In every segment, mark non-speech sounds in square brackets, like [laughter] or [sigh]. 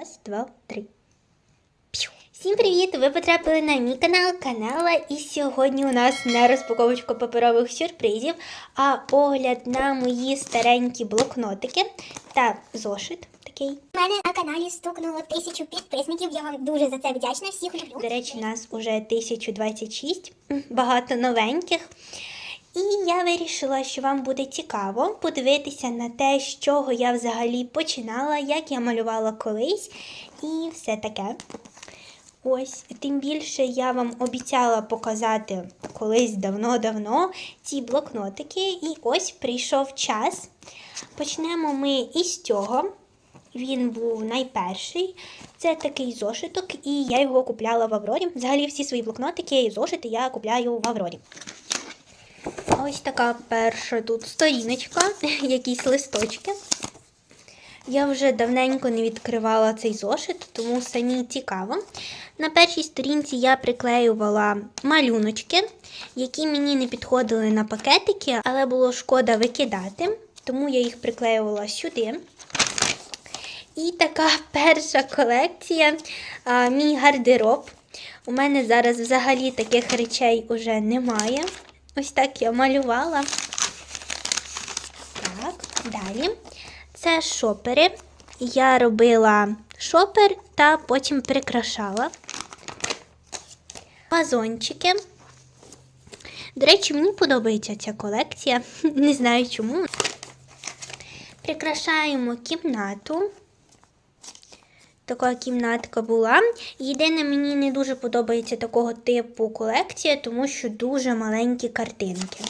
Раз, два, три. П'ю. Всім привіт! Ви потрапили на мій канал Канала, і сьогодні у нас не розпаковочка паперових сюрпризів, а огляд на мої старенькі блокнотики та зошит такий. У мене на каналі стукнуло тисячу підписників. Я вам дуже за це вдячна. Всіх люблю. До речі, нас уже 1026, багато новеньких. І я вирішила, що вам буде цікаво подивитися на те, з чого я взагалі починала, як я малювала колись і все таке. Ось, тим більше я вам обіцяла показати колись давно-давно ці блокнотики, і ось прийшов час. Почнемо ми із цього. Він був найперший. Це такий зошиток, і я його купляла в Аврорі. Взагалі всі свої блокнотики і зошити я купляю в Аврорі. Ось така перша тут сторіночка, [laughs] якісь листочки. Я вже давненько не відкривала цей зошит, тому самі цікаво. На першій сторінці я приклеювала малюночки, які мені не підходили на пакетики, але було шкода викидати, тому я їх приклеювала сюди. І така [laughs] перша колекція, а, мій гардероб. У мене зараз взагалі таких речей уже немає. Ось так я малювала. Так, далі. Це шопери. Я робила шопер та потім прикрашала. Вазончики. До речі, мені подобається ця колекція. [laughs] Не знаю чому. Прикрашаємо кімнату. Така кімнатка була. Єдине, мені не дуже подобається такого типу колекція, тому що дуже маленькі картинки.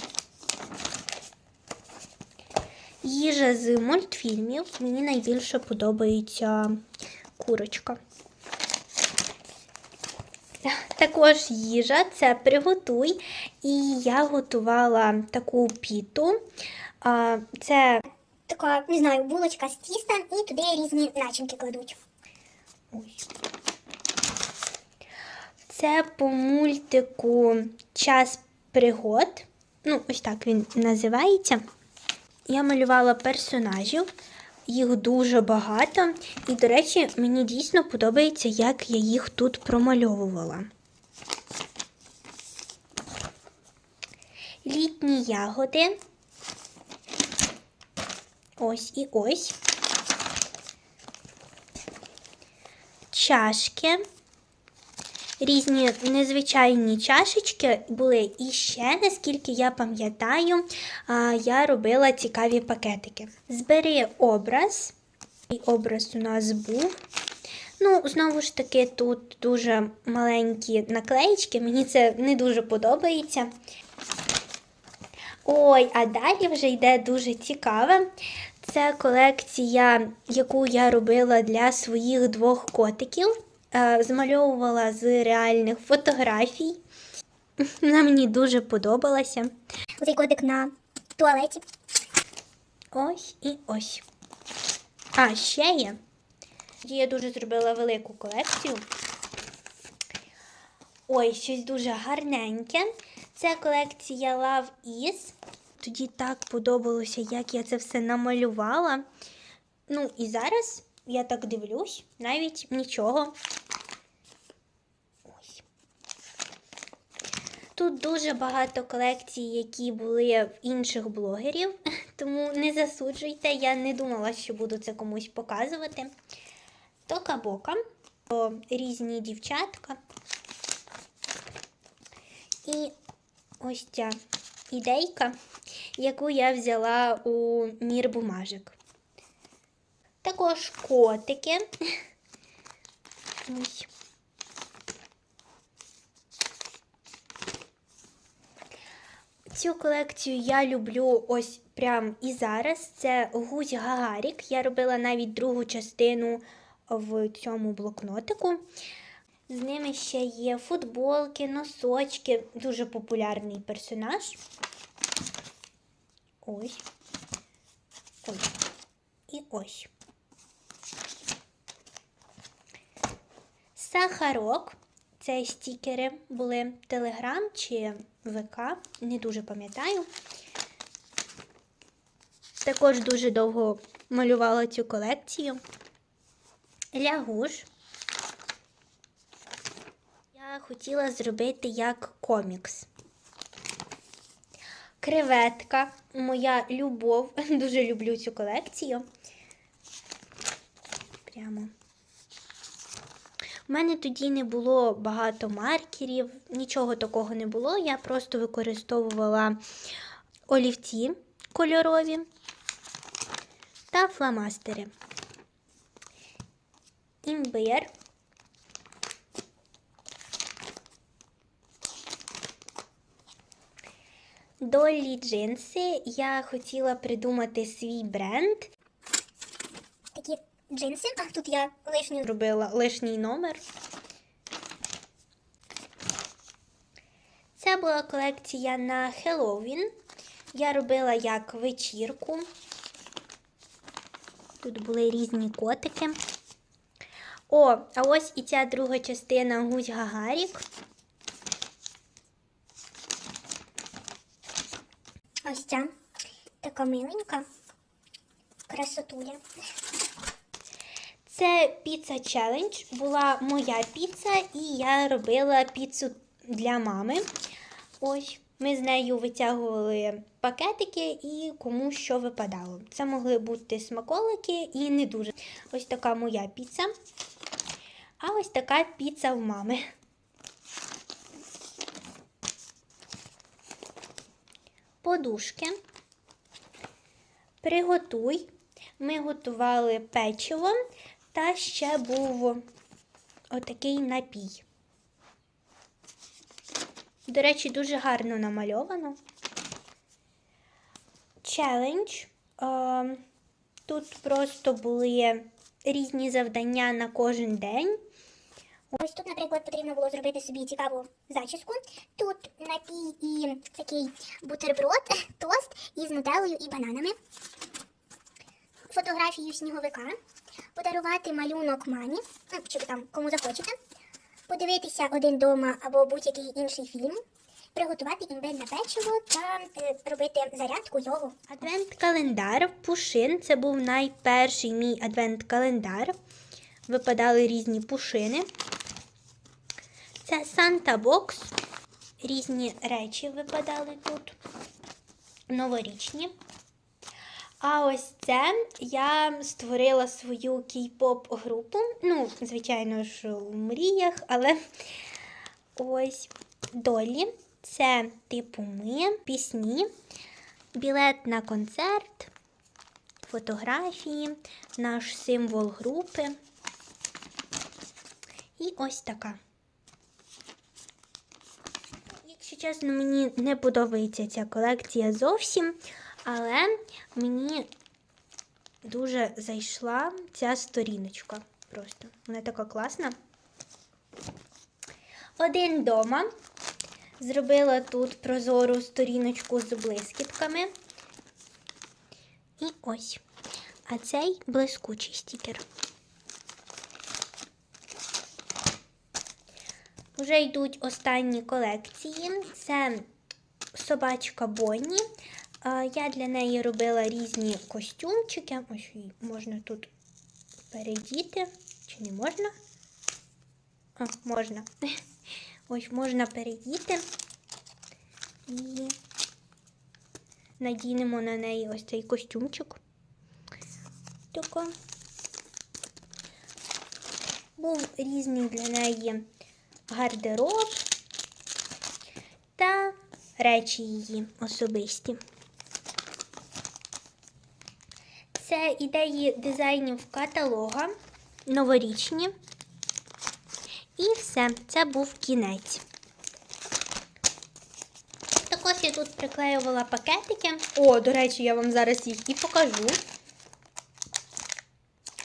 Їжа з мультфільмів. Мені найбільше подобається курочка. Також їжа це приготуй. І я готувала таку піту. Це Така, не знаю, булочка з тіста і туди різні начинки кладуть. Ой. Це по мультику Час пригод. Ну, ось так він називається. Я малювала персонажів, їх дуже багато. І, до речі, мені дійсно подобається, як я їх тут промальовувала. Літні ягоди. Ось і ось. Чашки. Різні незвичайні чашечки були. І ще, наскільки я пам'ятаю, я робила цікаві пакетики. Збери образ. І образ у нас був. Ну, знову ж таки, тут дуже маленькі наклеїчки, мені це не дуже подобається. Ой, а далі вже йде дуже цікаве. Це колекція, яку я робила для своїх двох котиків. Е, Змальовувала з реальних фотографій. Вона мені дуже подобалася. Оцей котик на туалеті. Ось і ось. А, ще є. Я дуже зробила велику колекцію. Ой, щось дуже гарненьке. Це колекція Love Is. Тоді так подобалося, як я це все намалювала. Ну, і зараз я так дивлюсь, навіть нічого. Тут дуже багато колекцій, які були в інших блогерів, [laughs] тому не засуджуйте, я не думала, що буду це комусь показувати. Тока-бока, то різні дівчатка. І ось ця ідейка, яку я взяла у мір бумажок. Також котики. Ось. Цю колекцію я люблю ось прям і зараз. Це гусь Гагарік. Я робила навіть другу частину в цьому блокнотику. З ними ще є футболки, носочки. Дуже популярний персонаж. Ось. Ось. І ось. Сахарок. Це стікери були Телеграм чи ВК, не дуже пам'ятаю. Також дуже довго малювала цю колекцію. лягуш. Я хотіла зробити як комікс. Креветка, моя любов. [laughs] Дуже люблю цю колекцію. Прямо. У мене тоді не було багато маркерів, нічого такого не було. Я просто використовувала олівці кольорові та фломастери. Імбир. Долі джинси. Я хотіла придумати свій бренд. Такі джинси, а тут я лишню Зробила лишній номер. Це була колекція на Хеллоуін. Я робила як вечірку. Тут були різні котики. О, а ось і ця друга частина гусь Гагарік. Ось ця. Така миленька. Красотуля. Це піца челендж. Була моя піца, і я робила піцу для мами. Ось ми з нею витягували пакетики і кому що випадало. Це могли бути смаколики і не дуже. Ось така моя піца. А ось така піца в мами. Подушки. Приготуй. Ми готували печиво та ще був отакий напій. До речі, дуже гарно намальовано. Челендж. Е, Тут просто були різні завдання на кожен день. Ось тут, наприклад, потрібно було зробити собі цікаву зачіску. Тут напій і такий бутерброд, [laughs] тост із нутеллою і бананами. Фотографію сніговика, подарувати малюнок мані, ну, чи там кому захочете, подивитися один дома або будь-який інший фільм, приготувати імбирне печиво та е, робити зарядку йогу. Адвент-календар Пушин. Це був найперший мій адвент-календар. Випадали різні пушини. Це Санта Бокс. Різні речі випадали тут. Новорічні. А ось це я створила свою кей-поп групу. Ну, звичайно ж, у мріях, але ось долі. Це типу ми, пісні, білет на концерт, фотографії, наш символ групи. І ось така. Чесно, мені не подобається ця колекція зовсім, але мені дуже зайшла ця сторіночка. Просто вона така класна. Один дома. Зробила тут прозору сторіночку з блискітками. І ось. А цей блискучий стікер. Вже йдуть останні колекції. Це собачка Бонні. Я для неї робила різні костюмчики. Ось її можна тут передіти. Чи не можна? А, можна. [laughs] Ось можна передіти. І надінемо на неї ось цей костюмчик. Тако. Був різний для неї гардероб та речі її особисті. Це ідеї дизайнів каталога, новорічні. І все, це був кінець. Також я тут приклеювала пакетики. О, до речі, я вам зараз їх і покажу.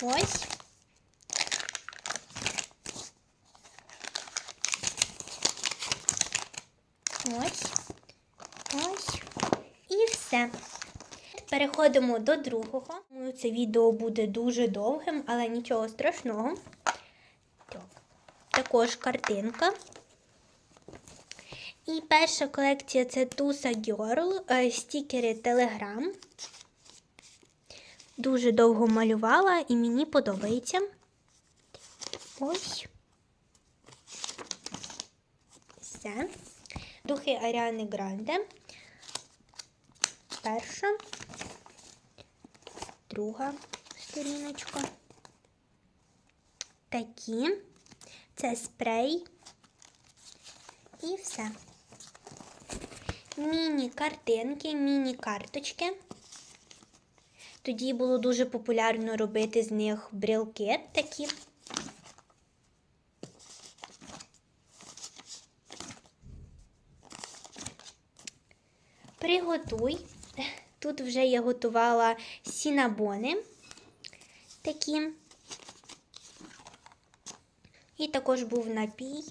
Ось. Ось. Ось. І все. Переходимо до другого. Це відео буде дуже довгим, але нічого страшного. Так. Також картинка. І перша колекція це Туса Girl, е, стікери Telegram. Дуже довго малювала і мені подобається. Ось. Все. Духи Аріани Гранде. Перша. Друга сторіночка. Такі. Це спрей. І все. Міні-картинки, міні-карточки. Тоді було дуже популярно робити з них брілки такі. Приготуй. Тут вже я готувала сінабони такі. І також був напій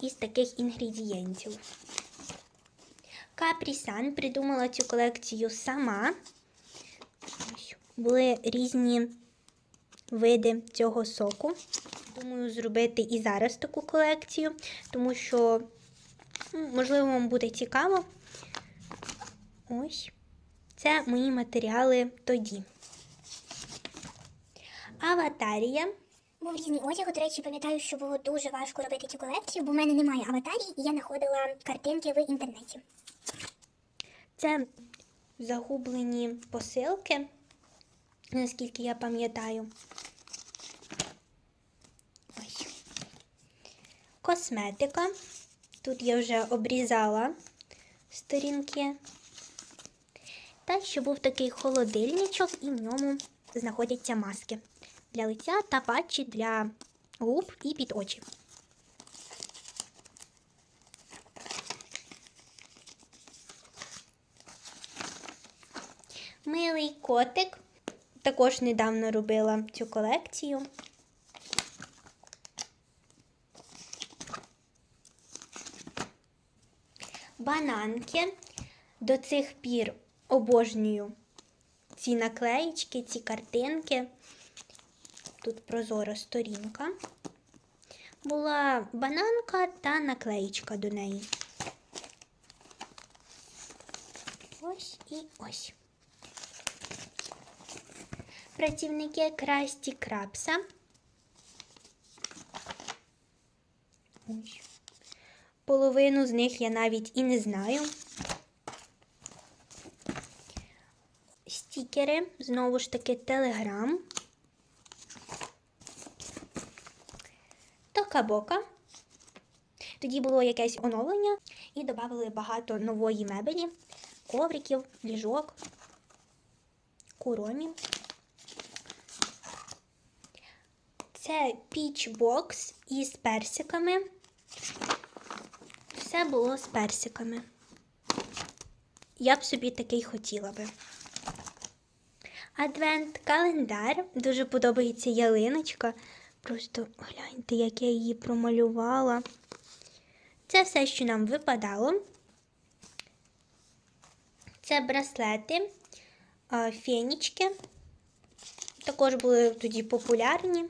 із таких інгредієнтів. Капрісан придумала цю колекцію сама. Були різні види цього соку. Думаю, зробити і зараз таку колекцію, тому що, можливо, вам буде цікаво. Ось. Це мої матеріали тоді. Аватарія. Був різний одяг. До речі, пам'ятаю, що було дуже важко робити цю колекцію, бо в мене немає аватарії, і я знаходила картинки в інтернеті. Це загублені посилки, наскільки я пам'ятаю. Ось. Косметика. Тут я вже обрізала сторінки. Та ще був такий холодильничок, і в ньому знаходяться маски для лиця та патчі для губ і під очі. Милий котик. Також недавно робила цю колекцію. Бананки. До цих пір обожнюю ці наклеїчки, ці картинки. Тут прозора сторінка. Була бананка та наклеїчка до неї. Ось і ось. Працівники Красті Крабса. Ось. Половину з них я навіть і не знаю. Стікери, знову ж таки, Телеграм. Токабока. Тоді було якесь оновлення і додали багато нової мебелі, ковриків, ліжок, куромі. Це пічбокс із персиками. Все було з персиками. Я б собі такий хотіла би. Адвент-календар. Дуже подобається ялиночка. Просто гляньте, як я її промалювала. Це все, що нам випадало. Це браслети, фенічки. Також були тоді популярні.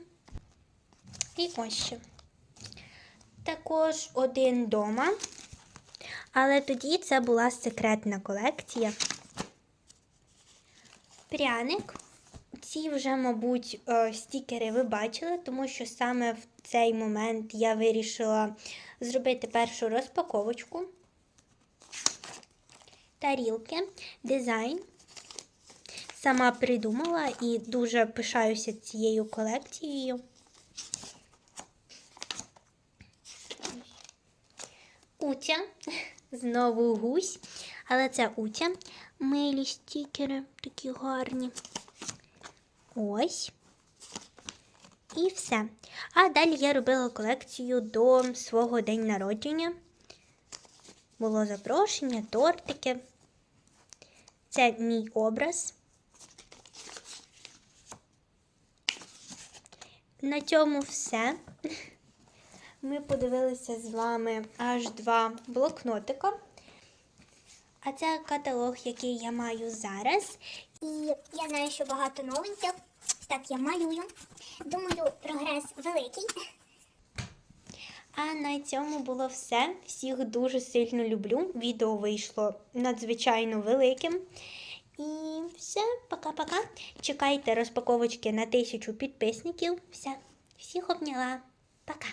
І ось ще. Також один дома. Але тоді це була секретна колекція. Пряник. Ці вже, мабуть, е, стікери ви бачили, тому що саме в цей момент я вирішила зробити першу розпаковочку. Тарілки, дизайн. Сама придумала і дуже пишаюся цією колекцією. Утя. [laughs] Знову гусь. Але це утя. Милі стікери такі гарні. Ось. І все. А далі я робила колекцію до свого день народження. Було запрошення, тортики. Це мій образ. На цьому все. Ми подивилися з вами аж два блокнотика. А це каталог, який я маю зараз. І я знаю, що багато новеньких. Так, я малюю. Думаю, прогрес великий. А на цьому було все. Всіх дуже сильно люблю. Відео вийшло надзвичайно великим. І все, пока-пока. Чекайте розпаковочки на тисячу підписників. Все, Всіх обняла. Пока.